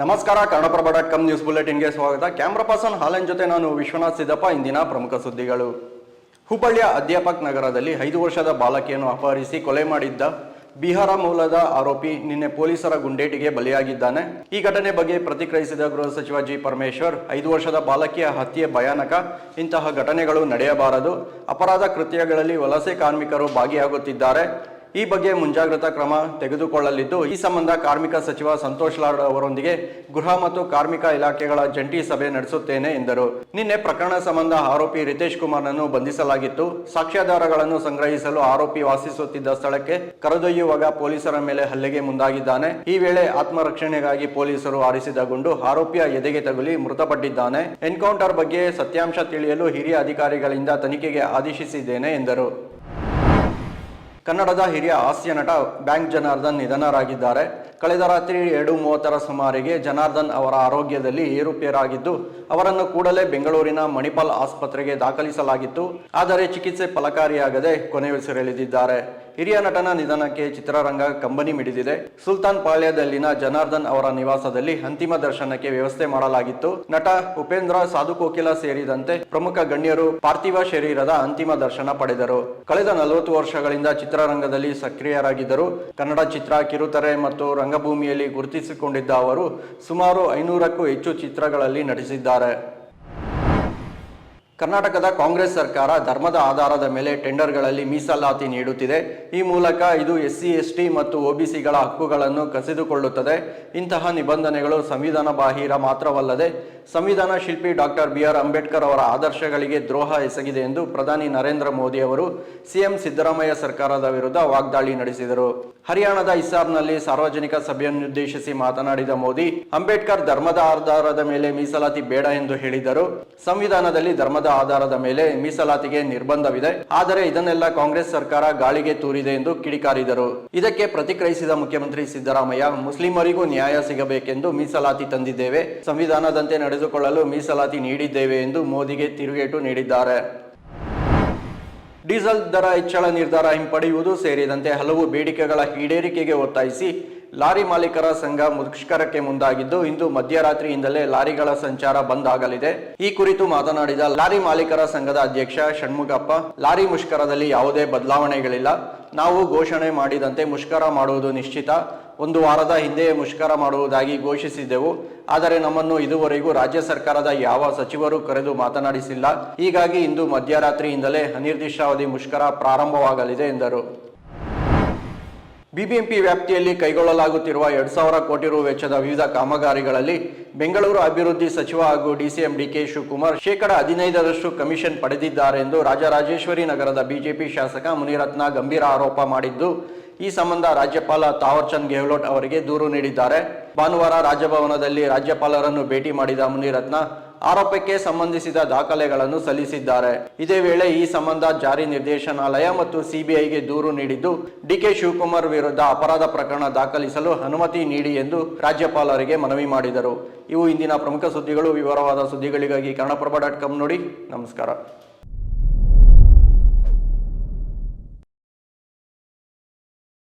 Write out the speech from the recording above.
ನಮಸ್ಕಾರ Kannadaprabha dot com news ಬುಲೆಟಿನ್ಗೆ ಸ್ವಾಗತ. ಕ್ಯಾಮ್ರಾ ಪರ್ಸನ್ ಹಾಲನ್ ಜೊತೆ ನಾನು ವಿಶ್ವನಾಥ್ ಸಿದ್ದಪ್ಪ, ಇಂದಿನ ಪ್ರಮುಖ ಸುದ್ದಿಗಳು. ಹುಬ್ಬಳ್ಳಿಯ ಅಧ್ಯಾಪಕ್ ನಗರದಲ್ಲಿ ಐದು ವರ್ಷದ ಬಾಲಕಿಯನ್ನು ಅಪಹರಿಸಿ ಕೊಲೆ ಮಾಡಿದ್ದ ಬಿಹಾರ ಮೂಲದ ಆರೋಪಿ ನಿನ್ನೆ ಪೊಲೀಸರ ಗುಂಡೇಟಿಗೆ ಬಲಿಯಾಗಿದ್ದಾನೆ. ಈ ಘಟನೆ ಬಗ್ಗೆ ಪ್ರತಿಕ್ರಿಯಿಸಿದ ಗೃಹ ಸಚಿವ ಜಿ. ಪರಮೇಶ್ವರ್, ಐದು ವರ್ಷದ ಬಾಲಕಿಯ ಹತ್ಯೆ ಭಯಾನಕ. ಇಂತಹ ಘಟನೆಗಳು ನಡೆಯಬಾರದು. ಅಪರಾಧ ಕೃತ್ಯಗಳಲ್ಲಿ ವಲಸೆ ಕಾರ್ಮಿಕರು ಭಾಗಿಯಾಗುತ್ತಿದ್ದಾರೆ. ಈ ಬಗ್ಗೆ ಮುಂಜಾಗ್ರತಾ ಕ್ರಮ ತೆಗೆದುಕೊಳ್ಳಲಿದ್ದು, ಈ ಸಂಬಂಧ ಕಾರ್ಮಿಕ ಸಚಿವ ಸಂತೋಷ್ ಲಾಡ್ ಅವರೊಂದಿಗೆ ಗೃಹ ಮತ್ತು ಕಾರ್ಮಿಕ ಇಲಾಖೆಗಳ ಜಂಟಿ ಸಭೆ ನಡೆಸುತ್ತೇನೆ ಎಂದರು. ನಿನ್ನೆ ಪ್ರಕರಣ ಸಂಬಂಧ ಆರೋಪಿ ರಿತೇಶ್ ಕುಮಾರ್ನನ್ನು ಬಂಧಿಸಲಾಗಿತ್ತು. ಸಾಕ್ಷ್ಯಾಧಾರಗಳನ್ನು ಸಂಗ್ರಹಿಸಲು ಆರೋಪಿ ವಾಸಿಸುತ್ತಿದ್ದ ಸ್ಥಳಕ್ಕೆ ಕರೆದೊಯ್ಯುವಾಗ ಪೊಲೀಸರ ಮೇಲೆ ಹಲ್ಲೆಗೆ ಮುಂದಾಗಿದ್ದಾನೆ. ಈ ವೇಳೆ ಆತ್ಮರಕ್ಷಣೆಗಾಗಿ ಪೊಲೀಸರು ಆರಿಸಿದ ಗುಂಡು ಆರೋಪಿಯ ಎದೆಗೆ ತಗುಲಿ ಮೃತಪಟ್ಟಿದ್ದಾನೆ. ಎನ್ಕೌಂಟರ್ ಬಗ್ಗೆ ಸತ್ಯಾಂಶ ತಿಳಿಯಲು ಹಿರಿಯ ಅಧಿಕಾರಿಗಳಿಂದ ತನಿಖೆಗೆ ಆದೇಶಿಸಿದ್ದೇನೆ ಎಂದರು. ಕನ್ನಡದ ಹಿರಿಯ ಹಾಸ್ಯ ನಟ ಬ್ಯಾಂಕ್ ಜನಾರ್ದನ್ ನಿಧನರಾಗಿದ್ದಾರೆ. ಕಳೆದ ರಾತ್ರಿ ಎರಡು ಮೂವತ್ತರ ಸುಮಾರಿಗೆ ಜನಾರ್ದನ್ ಅವರ ಆರೋಗ್ಯದಲ್ಲಿ ಏರುಪೇರಾಗಿದ್ದು, ಅವರನ್ನು ಕೂಡಲೇ ಬೆಂಗಳೂರಿನ ಮಣಿಪಾಲ್ ಆಸ್ಪತ್ರೆಗೆ ದಾಖಲಿಸಲಾಗಿತ್ತು. ಆದರೆ ಚಿಕಿತ್ಸೆ ಫಲಕಾರಿಯಾಗದೆ ಕೊನೆಯುಸಿರೆಳೆದಿದ್ದಾರೆ. ಹಿರಿಯ ನಟನ ನಿಧನಕ್ಕೆ ಚಿತ್ರರಂಗ ಕಂಬನಿ ಮಿಡಿದಿದೆ. ಸುಲ್ತಾನ್ ಪಾಳ್ಯದಲ್ಲಿನ ಜನಾರ್ದನ್ ಅವರ ನಿವಾಸದಲ್ಲಿ ಅಂತಿಮ ದರ್ಶನಕ್ಕೆ ವ್ಯವಸ್ಥೆ ಮಾಡಲಾಗಿತ್ತು. ನಟ ಉಪೇಂದ್ರ ಸಾಧುಕೋಕಿಲ ಸೇರಿದಂತೆ ಪ್ರಮುಖ ಗಣ್ಯರು ಪಾರ್ಥಿವ ಶರೀರದ ಅಂತಿಮ ದರ್ಶನ ಪಡೆದರು. ಕಳೆದ ನಲವತ್ತು ವರ್ಷಗಳಿಂದ ಚಿತ್ರರಂಗದಲ್ಲಿ ಸಕ್ರಿಯರಾಗಿದ್ದರು. ಕನ್ನಡ ಚಿತ್ರ ಕಿರುತೆರೆ ಮತ್ತು ರಂಗಭೂಮಿಯಲ್ಲಿ ಗುರುತಿಸಿಕೊಂಡಿದ್ದ ಅವರು ಸುಮಾರು ಐನೂರಕ್ಕೂ ಹೆಚ್ಚು ಚಿತ್ರಗಳಲ್ಲಿ ನಟಿಸಿದ್ದಾರೆ. ಕರ್ನಾಟಕದ ಕಾಂಗ್ರೆಸ್ ಸರ್ಕಾರ ಧರ್ಮದ ಆಧಾರದ ಮೇಲೆ ಟೆಂಡರ್ಗಳಲ್ಲಿ ಮೀಸಲಾತಿ ನೀಡುತ್ತಿದೆ. ಈ ಮೂಲಕ ಇದು ಎಸ್ಸಿ, ಎಸ್ಟಿ ಮತ್ತು ಒಬಿಸಿಗಳ ಹಕ್ಕುಗಳನ್ನು ಕಸಿದುಕೊಳ್ಳುತ್ತದೆ. ಇಂತಹ ನಿಬಂಧನೆಗಳು ಸಂವಿಧಾನ ಬಾಹಿರ ಮಾತ್ರವಲ್ಲದೆ ಸಂವಿಧಾನ ಶಿಲ್ಪಿ ಡಾಕ್ಟರ್ ಬಿ ಆರ್ ಅಂಬೇಡ್ಕರ್ ಅವರ ಆದರ್ಶಗಳಿಗೆ ದ್ರೋಹ ಎಸಗಿದೆ ಎಂದು ಪ್ರಧಾನಿ ನರೇಂದ್ರ ಮೋದಿ ಅವರು ಸಿಎಂ ಸಿದ್ದರಾಮಯ್ಯ ಸರ್ಕಾರದ ವಿರುದ್ಧ ವಾಗ್ದಾಳಿ ನಡೆಸಿದರು. ಹರಿಯಾಣದ ಇಸ್ಸಾರ್ನಲ್ಲಿ ಸಾರ್ವಜನಿಕ ಸಭೆಯನ್ನುದ್ದೇಶಿಸಿ ಮಾತನಾಡಿದ ಮೋದಿ, ಅಂಬೇಡ್ಕರ್ ಧರ್ಮದ ಆಧಾರದ ಮೇಲೆ ಮೀಸಲಾತಿ ಬೇಡ ಎಂದು ಹೇಳಿದರು. ಸಂವಿಧಾನದಲ್ಲಿ ಧರ್ಮದ ಆಧಾರದ ಮೇಲೆ ಮೀಸಲಾತಿಗೆ ನಿರ್ಬಂಧವಿದೆ. ಆದರೆ ಇದನ್ನೆಲ್ಲ ಕಾಂಗ್ರೆಸ್ ಸರ್ಕಾರ ಗಾಳಿಗೆ ತೂರಿದೆ ಎಂದು ಕಿಡಿಕಾರಿದರು. ಇದಕ್ಕೆ ಪ್ರತಿಕ್ರಿಯಿಸಿದ ಮುಖ್ಯಮಂತ್ರಿ ಸಿದ್ದರಾಮಯ್ಯ, ಮುಸ್ಲಿಮರಿಗೂ ನ್ಯಾಯ ಸಿಗಬೇಕೆಂದು ಮೀಸಲಾತಿ ತಂದಿದ್ದೇವೆ. ಸಂವಿಧಾನದಂತೆ ನಡೆದುಕೊಳ್ಳಲು ಮೀಸಲಾತಿ ನೀಡಿದ್ದೇವೆ ಎಂದು ಮೋದಿಗೆ ತಿರುಗೇಟು ನೀಡಿದ್ದಾರೆ. ಡೀಸೆಲ್ ದರ ಹೆಚ್ಚಳ ನಿರ್ಧಾರ ಹಿಂಪಡೆಯುವುದು ಸೇರಿದಂತೆ ಹಲವು ಬೇಡಿಕೆಗಳ ಈಡೇರಿಕೆಗೆ ಒತ್ತಾಯಿಸಿ ಲಾರಿ ಮಾಲೀಕರ ಸಂಘ ಮುಷ್ಕರಕ್ಕೆ ಮುಂದಾಗಿದ್ದು, ಇಂದು ಮಧ್ಯರಾತ್ರಿಯಿಂದಲೇ ಲಾರಿಗಳ ಸಂಚಾರ ಬಂದ್ ಆಗಲಿದೆ. ಈ ಕುರಿತು ಮಾತನಾಡಿದ ಲಾರಿ ಮಾಲೀಕರ ಸಂಘದ ಅಧ್ಯಕ್ಷ ಷಣ್ಮುಗಪ್ಪ, ಲಾರಿ ಮುಷ್ಕರದಲ್ಲಿ ಯಾವುದೇ ಬದಲಾವಣೆಗಳಿಲ್ಲ. ನಾವು ಘೋಷಣೆ ಮಾಡಿದಂತೆ ಮುಷ್ಕರ ಮಾಡುವುದು ನಿಶ್ಚಿತ. ಒಂದು ವಾರದ ಹಿಂದೆಯೇ ಮುಷ್ಕರ ಮಾಡುವುದಾಗಿ ಘೋಷಿಸಿದ್ದೆವು. ಆದರೆ ನಮ್ಮನ್ನು ಇದುವರೆಗೂ ರಾಜ್ಯ ಸರ್ಕಾರದ ಯಾವ ಸಚಿವರು ಕರೆದು ಮಾತನಾಡಿಸಿಲ್ಲ. ಹೀಗಾಗಿ ಇಂದು ಮಧ್ಯರಾತ್ರಿಯಿಂದಲೇ ಅನಿರ್ದಿಷ್ಟಾವಧಿ ಮುಷ್ಕರ ಪ್ರಾರಂಭವಾಗಲಿದೆ ಎಂದರು. ಬಿಬಿಎಂಪಿ ವ್ಯಾಪ್ತಿಯಲ್ಲಿ ಕೈಗೊಳ್ಳಲಾಗುತ್ತಿರುವ ಎರಡ್ ಸಾವಿರ ಕೋಟಿ ರು ವೆಚ್ಚದ ವಿವಿಧ ಕಾಮಗಾರಿಗಳಲ್ಲಿ ಬೆಂಗಳೂರು ಅಭಿವೃದ್ಧಿ ಸಚಿವ ಹಾಗೂ ಡಿಸಿಎಂ ಡಿಕೆ ಶಿವಕುಮಾರ್ ಶೇಕಡ ಹದಿನೈದರಷ್ಟು ಕಮಿಷನ್ ಪಡೆದಿದ್ದಾರೆ ಎಂದು ರಾಜರಾಜೇಶ್ವರಿ ನಗರದ ಬಿಜೆಪಿ ಶಾಸಕ ಮುನಿರತ್ನ ಗಂಭೀರ ಆರೋಪ ಮಾಡಿದ್ದು, ಈ ಸಂಬಂಧ ರಾಜ್ಯಪಾಲ ತಾವರ್ಚಂದ್ ಗೆಹ್ಲೋಟ್ ಅವರಿಗೆ ದೂರು ನೀಡಿದ್ದಾರೆ. ಭಾನುವಾರ ರಾಜಭವನದಲ್ಲಿ ರಾಜ್ಯಪಾಲರನ್ನು ಭೇಟಿ ಮಾಡಿದ ಮುನಿರತ್ನ ಆರೋಪಕ್ಕೆ ಸಂಬಂಧಿಸಿದ ದಾಖಲೆಗಳನ್ನು ಸಲ್ಲಿಸಿದ್ದಾರೆ. ಇದೇ ವೇಳೆ ಈ ಸಂಬಂಧ ಜಾರಿ ನಿರ್ದೇಶನಾಲಯ ಮತ್ತು ಸಿಬಿಐಗೆ ದೂರು ನೀಡಿದ್ದು ಡಿಕೆ ಶಿವಕುಮಾರ್ ವಿರುದ್ಧ ಅಪರಾಧ ಪ್ರಕರಣ ದಾಖಲಿಸಲು ಅನುಮತಿ ನೀಡಿ ಎಂದು ರಾಜ್ಯಪಾಲರಿಗೆ ಮನವಿ ಮಾಡಿದರು. ಇವು ಇಂದಿನ ಪ್ರಮುಖ ಸುದ್ದಿಗಳು. ವಿವರವಾದ ಸುದ್ದಿಗಳಿಗಾಗಿ ಕನ್ನಡಪ್ರಭ ಡಾಟ್ ಕಾಮ್ ನೋಡಿ. ನಮಸ್ಕಾರ.